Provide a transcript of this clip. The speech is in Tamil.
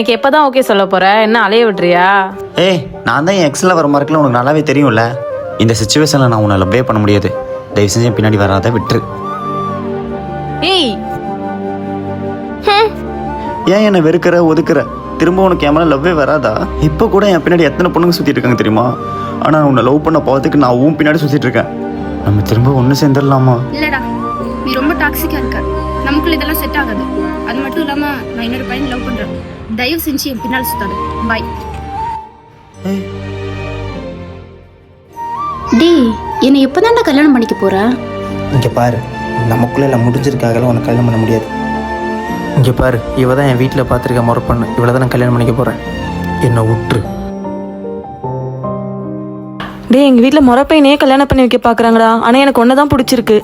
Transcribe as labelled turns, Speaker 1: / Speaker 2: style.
Speaker 1: எனக்கு எப்பதான் ஓகே சொல்ல போற? என்ன அலைய விடுறியா
Speaker 2: ஏய் நான் தான் என் எக்ஸில் வர மார்க்கில் உனக்கு நல்லாவே தெரியும்ல. இந்த சுச்சுவேஷனில் நான் உன்னை லவ்வே பண்ண முடியாது. தயவு செஞ்சு என் பின்னாடி வராத விட்டுரு.
Speaker 1: ஏய்!
Speaker 2: ஏன் என்னை வெறுக்கிற ஒதுக்குற? திரும்ப உனக்கு என் மேலே லவ்வே வராதா? இப்போ கூட என் பின்னாடி எத்தனை பொண்ணுங்க சுற்றிட்டு இருக்காங்க தெரியுமா? ஆனால் உன்னை லவ் பண்ண போகிறதுக்கு நான் உன் பின்னாடி சுற்றிட்டு இருக்கேன். நம்ம திரும்ப ஒன்று சேர்ந்துடலாமா?
Speaker 3: இல்லடா நீ ரொம்ப டாக்ஸிக்கா இருக்க. நமக்குள்ள இதெல்லாம் செட் ஆகாது. அது மட்டும் இல்லாம நான் இன்னொரு பையன் லவ் பண்றேன். தயவு செஞ்சு என் பின்னால் சுத்தாது. பாய் டேய் என்னை எப்போதான்டா கல்யாணம் பண்ணிக்க போற?
Speaker 4: இங்கே பாரு நமக்குள்ளே எல்லாம் முடிஞ்சிருக்காகலாம் உனக்கு கல்யாணம் பண்ண முடியாது. இங்கே பாரு இவ தான் என் வீட்டில் பார்த்துருக்க முறை பொண்ணு. இவளை தான் நான் கல்யாணம் பண்ணிக்க போகிறேன் என்னை விட்டுரு
Speaker 1: டேய் எங்க வீட்ல முறை பையனையே கல்யாணம் பண்ணி வைக்க பாக்குறாங்கடா. ஆனா எனக்கு ஒன்னதான் பிடிச்சிருக்கு.